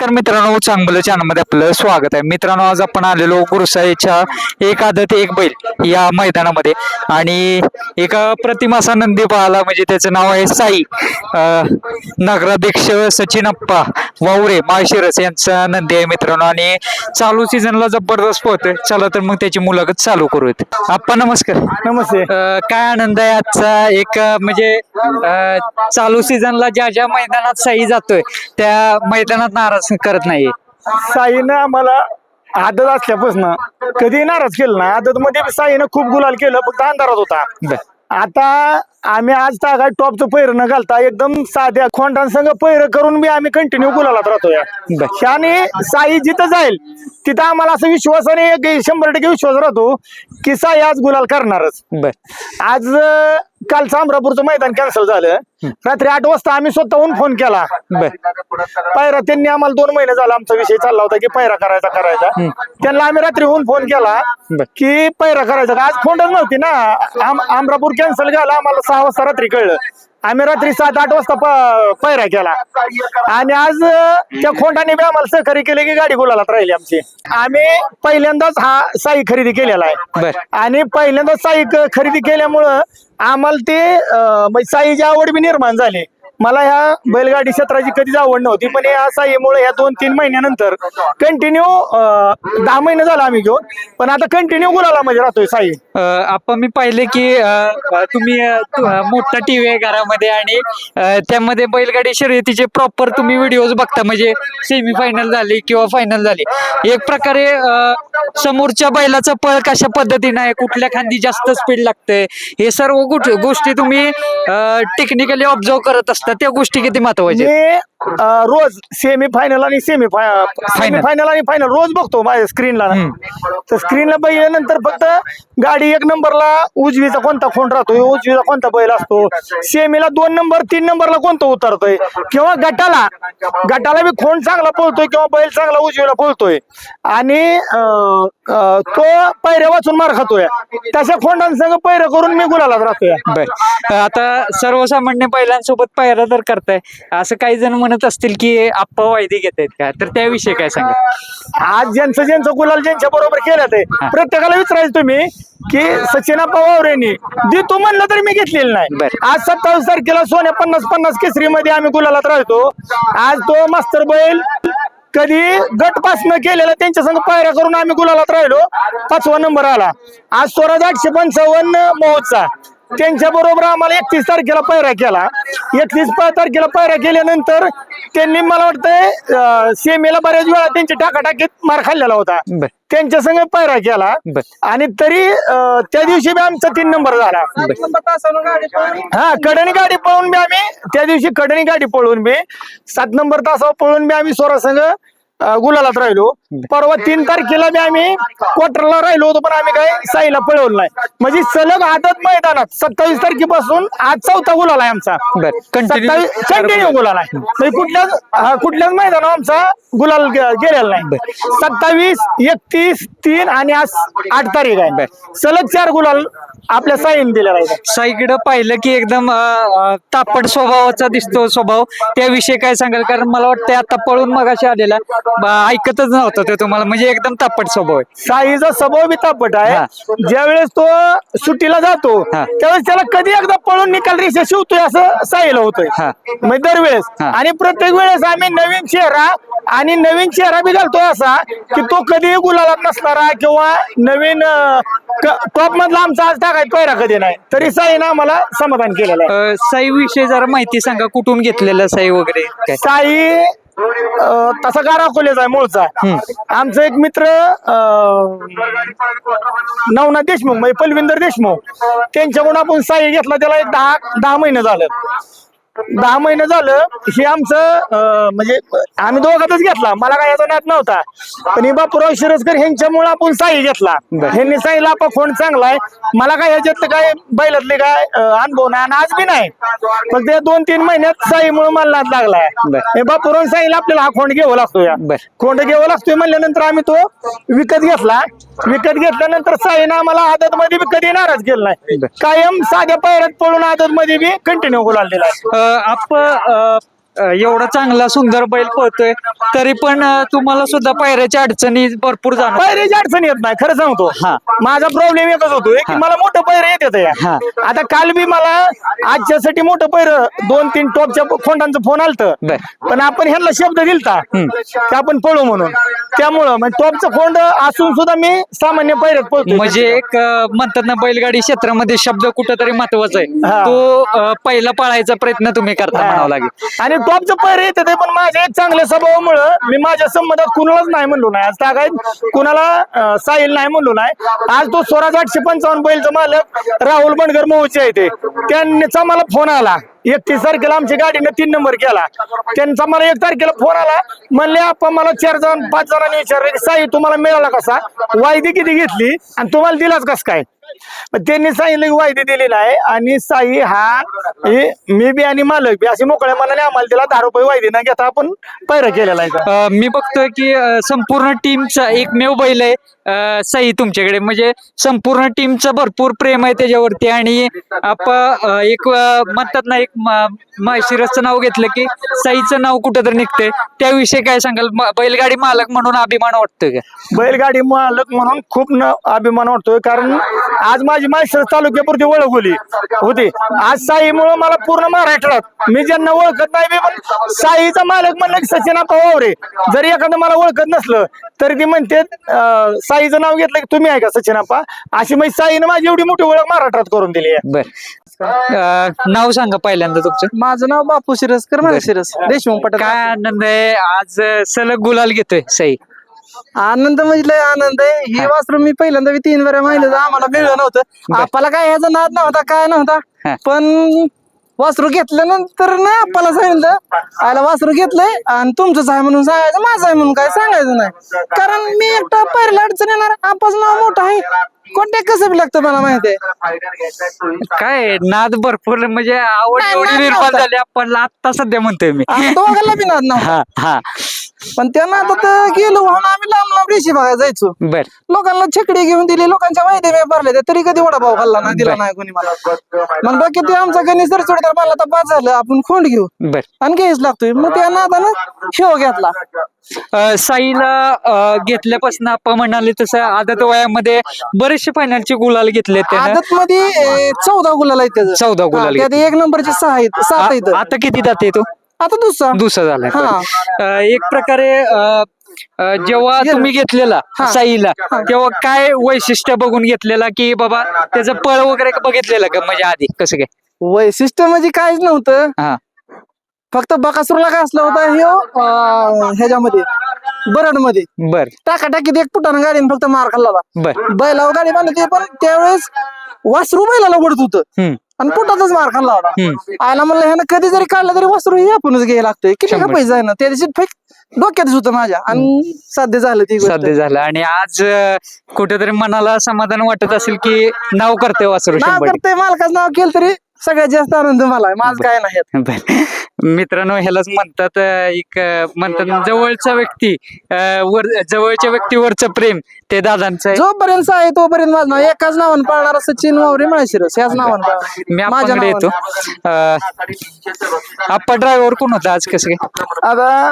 नमस्कार मित्रांनो चांगलं चॅनलमध्ये आपलं स्वागत आहे. मित्रांनो आज आपण आलेलो गुरुसाईच्या एक आदत एक बैल या मैदानामध्ये. आणि एक प्रतिमासा नंदी पाहाला म्हणजे त्याचं नाव आहे साई नगराध्यक्ष सचिन अप्पा वावरे माळशिरस यांचा नंदी आहे मित्रांनो. आणि चालू सीझनला जबरदस्त पोहतोय. चला तर मग त्याची मुलाखत चालू करूयात. आप्पा नमस्कार. नमस्ते. काय आनंद आहे आजचा एक म्हणजे चालू सीझनला ज्या ज्या मैदानात साई जातोय त्या मैदानात नाराज करत नाहीये. साईनं आम्हाला आदत असल्यापासून कधी नाराज केलं ना आदत मध्ये साईनं खूप गुलाल केलं फक्त अंधारात होता. आता आम्ही आज तागाय टॉपचं पैर न घालता एकदम साध्या खोंडांसंग पैर करून बी आम्ही कंटिन्यू गुलालात राहतोय. बर. त्याने साई जिथं जाईल तिथं आम्हाला असं विश्वासाने एक शंभर टक्के विश्वास राहतो की साई आज गुलाल करणारच. बर. आज काल अमरापूरचं मैदान कॅन्सल झालं. रात्री आठ वाजता आम्ही स्वतःहून फोन केला. पायरा त्यांनी आम्हाला दोन महिने झाला आमचा विषय चालला होता की पायरा करायचा करायचा. त्यांना आम्ही रात्री होऊन फोन केला. की पायरा करायचा. आज खोंडच नव्हती ना. आम- अमरापूर कॅन्सल झाला. आम्हाला सहा वाजता रात्री कळलं. आम्ही रात्री सात आठ वाजता प- केला आणि आज अं, त्या खोंडाने बी आम्हाला सहकार्य केले की गाडी गुलालात राहिली आमची. आम्ही पहिल्यांदाच हा साई खरेदी केलेला आहे. बर. आणि पहिल्यांदा साई क- खरेदी केल्यामुळं आम्हाला ते अं, म्हणजे साईची आवड बी निर्माण झाली. मला ह्या बैलगाडी क्षेत्राची कधीच आवड नव्हती पण या साईमुळे ह्या दोन तीन महिन्यानंतर कंटिन्यू दहा महिने झाला आम्ही घेऊन पण आता कंटिन्यू गुलाला म्हणजे राहतोय साई. आपण मी पाहिले की तुम्ही अं, तु- अं, मोठा टीव्ही आहे घरामध्ये आणि त्यामध्ये बैलगाडी शर्यतीचे प्रॉपर तुम्ही व्हिडिओज बघता म्हणजे सेमी फायनल झाली किंवा फायनल झाली. एक प्रकारे समोरच्या बैलाचा पळ कशा पद्धतीने आहे कुठल्या खांदी जास्त स्पीड लागते हे सर्व गोष्टी तुम्ही टेक्निकली ऑब्झर्व करत असता. त्या गोष्टी किती महत्त्वाच्या आहेत? मी अं, रोज सेमी फायनल आणि सेमी सेमी फायनल आणि फायनल रोज बघतो माझ्या स्क्रीनला तर स्क्रीनला बघितल्यानंतर फक्त गाडी एक नंबरला उजवीचा कोणता खोंड राहतोय उजवीचा कोणता बैल असतो सेमीला दोन नंबर तीन नंबरला कोणतं उतरतोय किंवा गटाला. गटाला बी खोंड चांगला पळतोय किंवा बैल चांगला उजवीला पळतोय. आणि अं, अं, तो पैऱ्या वाचून मार खातोय. तशा खोंडांसंग पैर करून मी गुलालात राहतोय. बर. आता सर्वसामान्य बैलांसोबत पायरा तर करताय. असं काही जण म्हणत असतील की आप्पा वायदे घेत आहेत का? तर त्याविषयी काय सांगा? आज ज्यांचं ज्यांचं गुलाल ज्यांच्या बरोबर केलं ते प्रत्येकाला विचारायचं तुम्ही की सचिना पवारेंनी दे तू म्हणलं तरी मी घेतलेलं नाही. आज सत्तावीस तारखेला सोन्या पन्नास पन्नास केसरी मध्ये आम्ही गुलालात राहतो. आज तो मास्तर बैल कधी गट पास न केलेला त्यांच्या संग पायऱ्या करून आम्ही गुलालात राहिलो. पाचवा नंबर आला. आज स्वराज आठशे पंचावन्न मोहचा त्यांच्या बरोबर आम्हाला एकतीस तारखेला पायरा केला. एकतीस तारखेला पायरा केल्यानंतर त्यांनी मला वाटतंय सेमीला बऱ्याच वेळा त्यांची टाकाटाकीत मार खाल्लेला होता. त्यांच्या संग पायरा केला. आणि तरी त्या दिवशी बी आमचा तीन नंबर झाला. हा कडणी गाडी पळून बी आम्ही त्या दिवशी कडणी गाडी पळून बी सात नंबर तासावर पळून बी आम्ही सोरा संघ गुलालात राहिलो. परवा तीन तारखेला बी आम्ही क्वार्टरला राहिलो होतो पण आम्ही काय साईला पळवलं नाही. म्हणजे सलग आदत मैदानात सत्तावीस तारखेपासून आज चौथा गुलाल आहे आमचा. सत्तावीस कंटिन्यू गुलाल आहे. म्हणजे कुठल्याच कुठल्याच मैदानावर आमचा गुलाल गेलेला नाही. सत्तावीस एकतीस तीन आणि आज आठ तारीख आहे. सलग चार गुलाल आपल्या साईन दिलेला आहे. साईकडं पाहिलं की एकदम तापट स्वभावाचा दिसतो स्वभाव. त्याविषयी काय सांगाल? कारण मला वाटतं आता पळून मगाशी आलेला. ब- ऐकतच नव्हतं ते तुम्हाला. म्हणजे एकदम तापट स्वभाव आहे. साईचा स्वभाव बी तापट हा. आहे ज्यावेळेस तो सुट्टीला जातो हा. त्यावेळेस त्याला कधी एकदा पळून निकाल रेषा शिवतोय असं साईला होतोय. हा. म्हणजे दरवेळेस. हा. आणि प्रत्येक वेळेस आम्ही नवीन चेहरा आणि नवीन चेहरा बी घालतोय असा की तो कधीही गुलालात नसणारा किंवा नवीन टॉप मधला आमचा आज टाकायचा पैरा कधी नाही. तरी साईनं आम्हाला समाधान केलेलं आहे. अं, साई विषयी जरा माहिती सांगा कुठून घेतलेलं साई वगैरे? काय? साई तसा गारा खोलेचा आहे मूळचा आमचा एक मित्र अं, नवनाथ देशमुख म्हणजे पलविंदर देशमुख. त्यांच्याकडून आपण साई घेतला त्याला एक दहा दहा महिने झालं दहा महिने झालं हे आमचं म्हणजे आम्ही दोघातच घेतला. मला काय याचा नात नव्हता. पण हे बापूराव शिरसकर ह्यांच्यामुळे आपण साई घेतला. ह्यांनी साईला आपा फोन चांगला आहे मला काय ह्याच्यातलं काय बैलातले काय अनुभव नाही आणि आज बी नाही. फक्त या दोन तीन महिन्यात साईमुळे मला लागलाय. हे बापूराव साईला आपल्याला हा खोंड घ्यावा लागतो या. खोंड घ्यावा लागतोय म्हणल्यानंतर आम्ही तो विकत घेतला. विकत घेतल्यानंतर साईनं आम्हाला आदत मध्ये बी कधी नाराज केला नाही. कायम साध्या पायऱ्यात पळून आदत मध्ये बी कंटिन्यू गुलाल दिला आप एवढा चांगला सुंदर बैल पळतोय तरी पण तुम्हाला सुद्धा पायऱ्याच्या अडचणी भरपूर जाणार पैरेची अडचण येत नाही खरं सांगतो. हा. माझा प्रॉब्लेम एकच होतोय की मला मोठं पैर येत हा. या. आता काल बी मला आजच्यासाठी मोठं पैर दोन तीन टॉपच्या खोंडांचा फोन आलत. पण आपण ह्यांना शब्द दिलता की आपण पळू म्हणून. त्यामुळं म्हणजे टॉपचं खोंड असून सुद्धा मी सामान्य पैरत पळतो म्हणजे एक अं, म्हणतात ना बैलगाडी क्षेत्रामध्ये शब्द कुठंतरी महत्त्वाचा आहे. तो अं, पहिला पाळायचा प्रयत्न तुम्ही करता म्हणावं लागेल. आणि टॉपचं पैर येत ते पण माझ्या एक चांगल्या स्वभावामुळं मी माझ्या संबंधात कुणालाच नाही म्हणलो नाही. आज तागायत कुणाला अं, साहिल नाही म्हणलो नाही. आज तो स्वराज आठशे पंचावन्न बैलचा मालक राहुल बनगर मोहचे आहे ते. त्यांचा मला फोन आला. एकतीस तारखेला आमच्या गाडीने तीन नंबर केला. त्यांचा मला एक तारखेला फोन आला. म्हणले आपण मला चार जण पाच जणांनी विचारले की साई तुम्हाला मिळाला कसा? वायदी किती घेतली? आणि तुम्हाला दिलाच कस काय? त्यांनी सांगितलं की वायदे दिलेला आहे आणि साई हा मी बी आणि मालक बी असे मोकळ्या मनाने आम्हाला दिला दहा रुपये वायदे न घेता आपण पैरा केलेला आहे मी बघतोय की संपूर्ण टीमचा एकमेव बैल आहे. सई तुमच्याकडे. म्हणजे संपूर्ण टीमचं भरपूर प्रेम आहे त्याच्यावरती आणि आप एक म्हणतात ना एक माहिशिरसचं नाव घेतलं की सईचं नाव कुठं तर निघतंय. त्याविषयी काय सांगाल? बैलगाडी मालक म्हणून अभिमान वाटतोय का? बैलगाडी मालक म्हणून खूप अभिमान वाटतोय. कारण आज माझी माहिशिरस तालुक्यापुरती ओळख होली होती. आज साईमुळे मला पूर्ण महाराष्ट्रात मी ज्यांना ओळखत नाही मी पण साईचा मालक म्हणलं की सचिन आपा वावरे. जरी एखादं मला ओळखत नसलं तरी ती म्हणते साईचं नाव घेतलं की तुम्ही आहे का सचिन आपा अशी म्हणजे साईनं माझी एवढी मोठी ओळख महाराष्ट्रात करून दिली आहे. बर. अ, नाव सांगा पहिल्यांदा तुमचं. माझं नाव बापू शिरसकर मला शिरस. देशमुख पटेल. काय आनंद आहे? आज अ, सलग गुलाल घेतोय सई. आनंद म्हणजे लय आनंद आहे. हे वासरू मी पहिल्यांदा मी तीन वेळा माहिलं आम्हाला मिळलं नव्हतं. आपल्याला काय ह्याचा नाद नव्हता काय हा. नव्हता पण वासरू घेतल्यानंतर ना आपल्याला सांगितलं आयला वासरू घेतलंय आणि तुमचंच आहे म्हणून सांगायचं माझं आहे म्हणून काय सांगायचं नाही. कारण मी एकटा पहिला अडचण येणार आपाच नाव मोठं आहे. कोणत्या कसं बी लागतं मला माहिती आहे? काय नाद भरपूर म्हणजे आवड एवढी निर्माण. झाली आपण आता सध्या म्हणतोय मी. दोघांना बी नाद नव्हता. हा हा. पण त्या नादात गेलो म्हणून आम्ही लांब लांब रेशी बघायला जायचो. बर. लोकांना छकडी घेऊन दिली लोकांच्या वायदे मी भरले ते तरी कधी वडापाव खाल्ला नाही दिला. नाही कोणी मला. मग डोक्यात ते आमचा गणेश तर तर मला आता बाद झालं आपण खोंड घेऊ. बर. आणि घ्यायच लागतोय. मग त्या नादानं शेव घेतला. अ, साईला अ, घेतल्यापासून आपण म्हणाले तसं आदत वयामध्ये बरेचसे फायनलचे गुलाल घेतले त्यानं. आदत मध्ये चौदा गुलाल आहेत त्याचं. चौदा गुलाल हा, त्यात एक नंबरचे सहा आहेत सात आहेत. आ- आता किती जाते तो? आता दुसरा. दुसरा झालाय. हा. अ, एक प्रकारे अ, अ, जेव्हा तुम्ही घेतलेला हा. साईला तेव्हा काय वैशिष्ट्य बघून घेतलेला की बाबा त्याचं पळ वगैरे बघितलेलं का म्हणजे आधी? कसं काय? वैशिष्ट्य म्हणजे काहीच नव्हतं. हा. फक्त बकासूरला काय असला होता ह्यो ह्याच्यामध्ये बरडमध्ये बर. टाकाटाकीत एक फुटानं गाडीने फक्त मार खाल्ला होता. बर. बैलावर गाडी बांधली पण त्यावेळेस वासरू बैलाला ओढत होतं. हम्म. आणि पोटातच मार खाल्ला होता. आयला म्हणलं ह्यानं कधी जरी काढलं तरी वस्त्र हे आपणच घ्यायला लागतंय. किती का. पैसे जायना त्या दिवशी फेक डोक्यातच होतं माझ्या. आणि साध्य झालं ती गोष्ट. साध्य झालं. आणि आज अ, कुठेतरी मनाला समाधान वाटत असेल की नाव करते वासरू नाव शंभर करते मालकाचं नाव केलं तरी सगळ्यात जास्त आनंद मला आहे. माझं काय नाही. बर. मित्रांनो ह्यालाच म्हणतात एक म्हणतात जवळचा व्यक्ती अं, वर जवळच्या व्यक्तीवरचं प्रेम ते दादांचं आहे. जोपर्यंत आहे तोपर्यंत माझं नाव एकाच नावानं पाळणारा सचिन वावरे माळशिरस ह्याच नावानं पाळणार. मी माझ्या आपल्याकडे येतो. नावानं. आप्पा ड्रायव्हर कोण होता आज? कसं काय? आता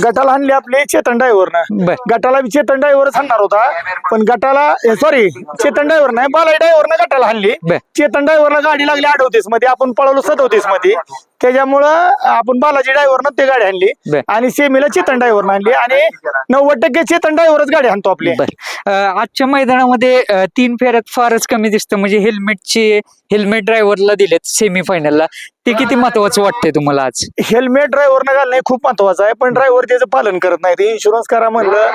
गटाला आणली आपले चेतन ड्रायव्हर बर. गटाला बी चेतन ड्रायव्हरच आणणार होता. पण गटाला सॉरी चेतन ड्रायव्हर नाही बालाई ड्रायव्हरनं गटाला आणली. बर. चेतन ड्रायव्हरला गाडी लागली अडवतीसमध्ये आपण पळवलो सदोतीसमध्ये. त्याच्यामुळं आपण बालाजी ड्रायव्हरनं ते गाडी आणली. बर. आणि सेमीला चेतन ड्रायव्हरनं आणली. आणि नव्वद टक्के चेतन ड्रायव्हरच गाडी आणतो आपली. बर. अं, आजच्या मैदानामध्ये अं, तीन फेऱ्यात फारच कमी दिसतं. म्हणजे हेल्मेटची हेल्मेट ड्रायव्हरला दिलेत सेमी फायनलला ते किती महत्वाचं वाटतंय तुम्हाला आज? हेल्मेट ड्रायव्हरनं घालणं हे खूप महत्वाचं आहे पण ड्रायव्हर त्याचं पालन करत नाही. ते इन्शुरन्स करा म्हणलं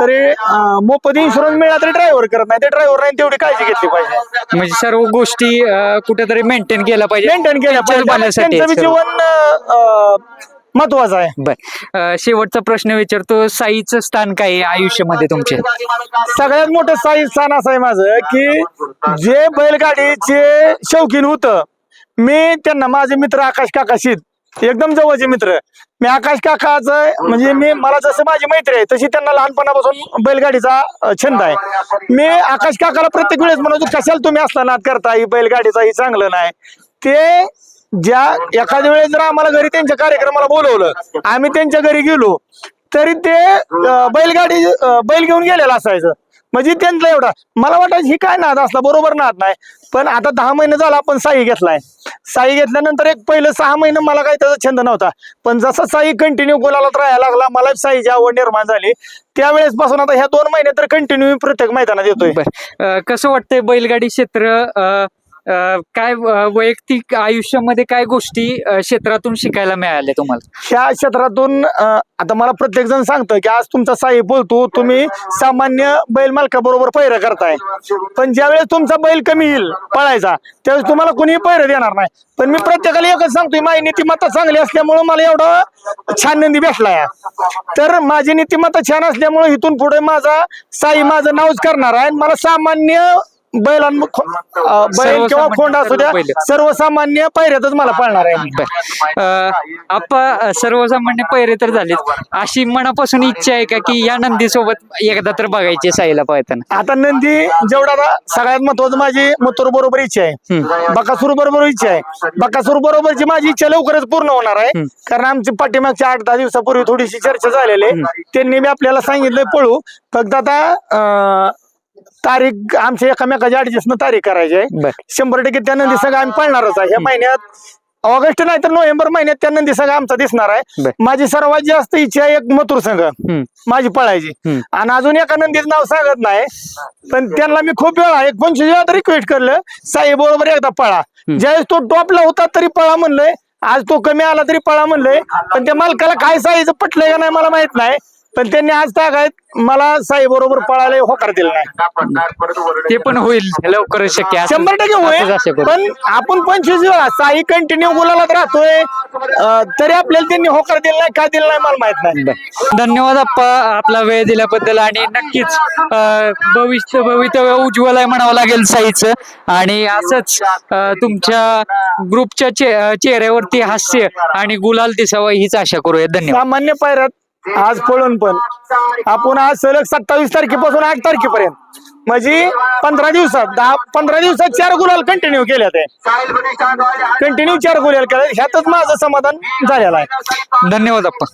तरी अं, मोफत इन्शुरन्स मिळाला तरी ड्रायव्हर करत नाही. ते ड्रायव्हर तेवढी काळजी घेतली पाहिजे. म्हणजे सर्व गोष्टी अं, कुठेतरी मेंटेन केल्या पाहिजे. मेंटेन केलं त्यांच्याच पाहिजे. आणि भल्यासाठी त्यांचं बी सर्व. जीवन महत्वाचं आहे. बर. अं, शेवटचा प्रश्न विचारतो. साईचं स्थान काय आहे आयुष्यामध्ये तुमच्या सगळ्यात मोठं साई स्थान असं आहे माझं की जे बैलगाडीचे शौकीन होतं मी त्यांना माझे मित्र आकाश काकाशीत एकदम जवळचे मित्र. मी आकाश काकाचं म्हणजे मी मला जसं माझी मैत्री आहे तशी त्यांना लहानपणापासून बैलगाडीचा छंद आहे. मी आकाश काकाला प्रत्येक वेळेस म्हणतो कशाला तुम्ही असला करता? ही बैलगाडीचा ही चांगलं नाही. ते ज्या एखाद्या वेळेस जर आम्हाला घरी त्यांच्या कार्यक्रमाला बोलवलं आम्ही त्यांच्या घरी गेलो तरी ते बैलगाडी बैल घेऊन गेलेलं असायचं. म्हणजे त्यांचा एवढा मला वाटायचं ही काय नाद असला? बरोबर नाद नाही. पण आता दहा महिने झाला आपण साई घेतलाय. साई घेतल्यानंतर एक पहिलं सहा महिने मला काही त्याचा छंद नव्हता. पण जसा साई कंटिन्यू गोलाला राहायला लागला मला साईची आवड निर्माण झाली. त्यावेळेस पासून आता ह्या दोन महिने तर कंटिन्यू प्रत्येक मैदानात येतोय. बर. कसं वाटतंय बैलगाडी क्षेत्र काय वैयक्तिक आयुष्यामध्ये काय गोष्टी क्षेत्रातून शिकायला मिळाल्या तुम्हाला? ह्या क्षेत्रातून आता मला प्रत्येक जण सांगतं की आज तुमचा साई बोलतो तुम्ही सामान्य बैल मालकाबरोबर पैर करताय. पण ज्यावेळेस तुमचा बैल कमी येईल पळायचा त्यावेळेस तुम्हाला कोणीही पैर देणार नाही. पण मी प्रत्येकाला एकच सांगतोय माझी नीतिमत्ता चांगली असल्यामुळे मला एवढा छान नंदी भेटलाय. तर माझी नीतिमत्ता छान असल्यामुळे इथून पुढे माझा साई माझं नावच करणार आहे. आणि मला सामान्य बैलां बैल किंवा खोंड असू द्या. सर्वसामान्य पैऱ्यातच मला पळणार आहे बर अं, आपा अं, सर्वसामान्य पैरे तर झालेत. अशी मनापासून इच्छा आहे का की या नंदी सोबत एकदा तर बघायची साईला पळताना? आता नंदी जेवढा सगळ्यात महत्वाचं माझी मथुर बरोबर इच्छा आहे. बकासूर बरोबर इच्छा आहे. बकासूर बरोबरची माझी इच्छा लवकरच पूर्ण होणार आहे. कारण आमची पाठीमागच्या आठ दहा दिवसापूर्वी थोडीशी चर्चा झालेली आहे. त्यांनी मी आपल्याला सांगितलंय पळू. फक्त आता तारीख आमच्या एकामेकाच्या ऍडजस्टनं तारीख करायची आहे. बर. शंभर टक्के त्या नंदी संघ आम्ही पळणारच आहे. या महिन्यात ऑगस्ट नाही तर नोव्हेंबर महिन्यात त्या नंदी संघ आमचा दिसणार आहे. बर. माझी सर्वात जास्त इच्छा आहे एक मथुर संघ. हम्म. माझी पळायची. हम्म. आणि अजून एका नंदीचं नाव सांगत नाही पण त्यांना मी खूप वेळा एक पंचवीस वेळा रिक्वेस्ट करलं साई बरोबर एकदा पळा. ज्यावेळेस तो टॉपला होता तरी पळा म्हणलंय आज तो कमी आला तरी पळा म्हणलंय पण त्या मालकाला काय साईचं पटलंय का नाही मला माहीत नाही. पण त्यांनी आज तागायत मला साई बरोबर पळायला होकार दिला नाही. ते पण होईल. लवकरच शक्य असं- शंभर टक्के असंच आशा होईल करू. पण आपण पंचवीस वेळा साई कंटिन्यू गुलालात राहतोय. अं, तरी आपल्याला त्यांनी होकार दिला नाही काय दिला नाही मला माहीत नाही. धन्यवाद अप्पा आपला वेळ दिल्याबद्दल. आणि नक्कीच अं, भविष्य भवितव्य उज्ज्वल आहे म्हणावं लागेल साईचं. आणि असंच अं, तुमच्या ग्रुपच्या चे- अं, चेहऱ्यावरती हास्य आणि गुलाल दिसावं हीच आशा करूया. धन्यवाद. सामान्य पायऱ्यात आज पळून पण. आपण आज सलग सत्तावीस तारखेपासून आठ तारखेपर्यंत. म्हणजे पंधरा दिवसात दहा पंधरा दिवसात चार गुलाल कंटिन्यू केल्या ते कंटिन्यू चार गुलाल केल्या ह्यातच माझं समाधान झालेलं आहे. धन्यवाद अप्पा.